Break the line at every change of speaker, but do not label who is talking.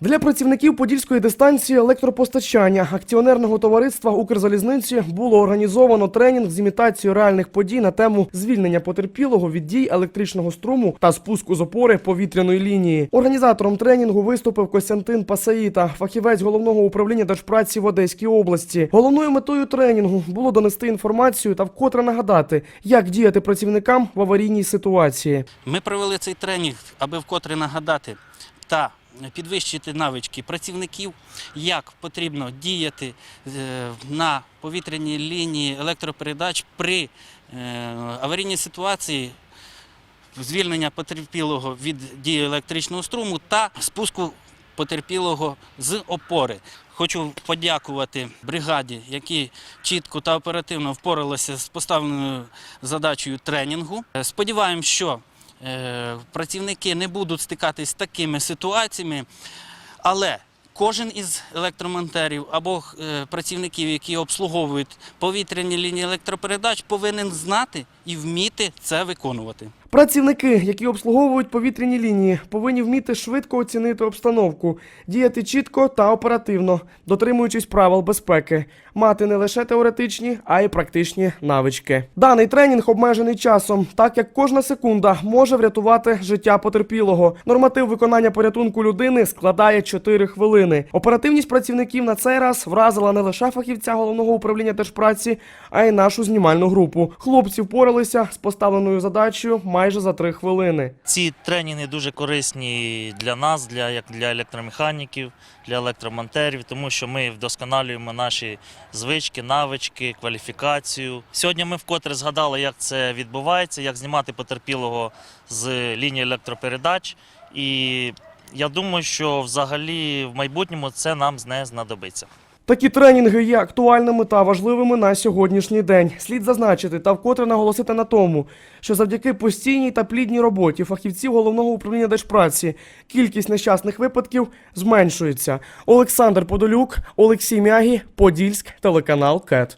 Для працівників подільської дистанції електропостачання акціонерного товариства Укрзалізниці було організовано тренінг з імітацією реальних подій на тему звільнення потерпілого від дій електричного струму та спуску з опори повітряної лінії. Організатором тренінгу виступив Костянтин Пасаїта, фахівець головного управління держпраці в Одеській області. Головною метою тренінгу було донести інформацію та вкотре нагадати, як діяти працівникам в аварійній ситуації.
Ми провели цей тренінг, аби вкотре нагадати та підвищити навички працівників, як потрібно діяти е, на повітряній лінії електропередач при е, аварійній ситуації. Звільнення потерпілого від дії електричного струму та спуску потерпілого з опори. Хочу подякувати бригаді, які чітко та оперативно впоралися з поставленою задачею тренінгу. Е, Сподіваємось, що працівники не будуть стикатись з такими ситуаціями, але кожен із електромонтерів або е, працівників, які обслуговують повітряні лінії електропередач, повинен знати і вміти це виконувати.
Працівники, які обслуговують повітряні лінії, повинні вміти швидко оцінити обстановку, діяти чітко та оперативно, дотримуючись правил безпеки, мати не лише теоретичні, а й практичні навички. Даний тренінг обмежений часом, так як кожна секунда може врятувати життя потерпілого. Норматив виконання порятунку людини складає 4 хвилини. Оперативність працівників на цей раз вразила не лише фахівця головного управління держпраці, а й нашу знімальну групу. Хлопці впоралися з поставленою задачею за 3 хвилини.
Ці тренінги дуже корисні для нас, для, як для електромеханіків, для електромонтерів, тому що ми вдосконалюємо наші звички, навички, кваліфікацію. Сьогодні ми вкотре згадали, як це відбувається, як знімати потерпілого з лінії електропередач. І я думаю, що взагалі в майбутньому це нам не знадобиться.
Такі тренінги є актуальними та важливими на сьогоднішній день. Слід зазначити та вкотре наголосити на тому, що завдяки постійній та плідній роботі фахівців головного управління держпраці кількість нещасних випадків зменшується. Олександр Подолюк, Олексій Мягі, Подільськ, телеканал КЕТ.